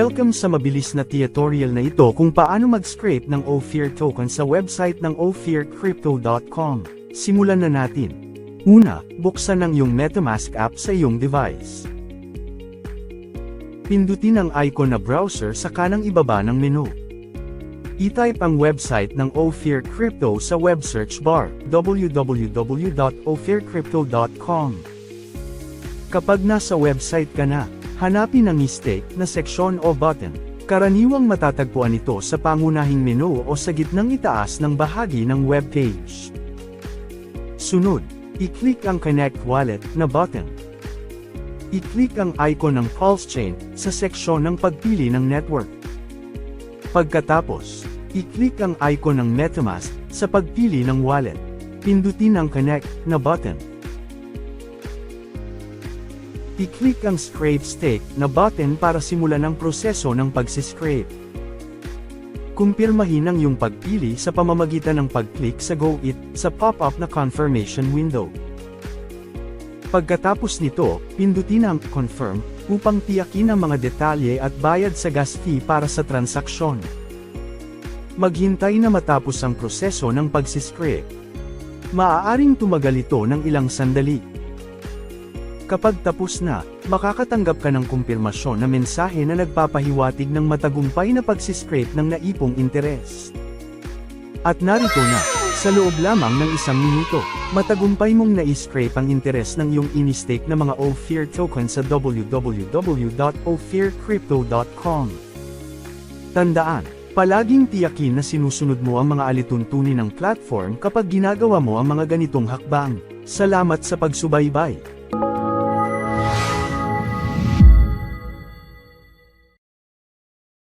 Welcome sa mabilis na tutorial na ito kung paano mag-scrape ng Ophir token sa website ng ophircrypto.com. Simulan na natin. Una, buksan ang iyong MetaMask app sa iyong device. Pindutin ang icon na browser sa kanang ibaba ng menu. I-type ang website ng Ophir Crypto sa web search bar, www.ophircrypto.com. Kapag nasa website ka na, hanapin ang mistake na seksyon o button. Karaniwang matatagpuan ito sa pangunahing menu o sa gitnang itaas ng bahagi ng web page. Sunod, i-click ang Connect Wallet na button. I-click ang icon ng Pulse Chain sa seksyon ng pagpili ng network. Pagkatapos, i-click ang icon ng MetaMask sa pagpili ng wallet. Pindutin ang Connect na button. I-click ang Scrape Stake na button para simulan ang proseso ng pagsiscrape. Kumpirmahin ang iyong pagpili sa pamamagitan ng pag-click sa Go It sa pop-up na confirmation window. Pagkatapos nito, pindutin ang Confirm upang tiyakin ang mga detalye at bayad sa gas fee para sa transaksyon. Maghintay na matapos ang proseso ng pagsiscrape. Maaaring tumagal ito ng ilang sandali. Kapag tapos na, makakatanggap ka ng kumpirmasyon na mensahe na nagpapahiwatig ng matagumpay na pagsiscrape ng naipong interes. At narito na, sa loob lamang ng isang minuto, matagumpay mong na-scrape ang interes ng iyong ini-stake na mga Ophir token sa www.ophircrypto.com. Tandaan, palaging tiyakin na sinusunod mo ang mga alituntunin ng platform kapag ginagawa mo ang mga ganitong hakbang. Salamat sa pagsubaybay.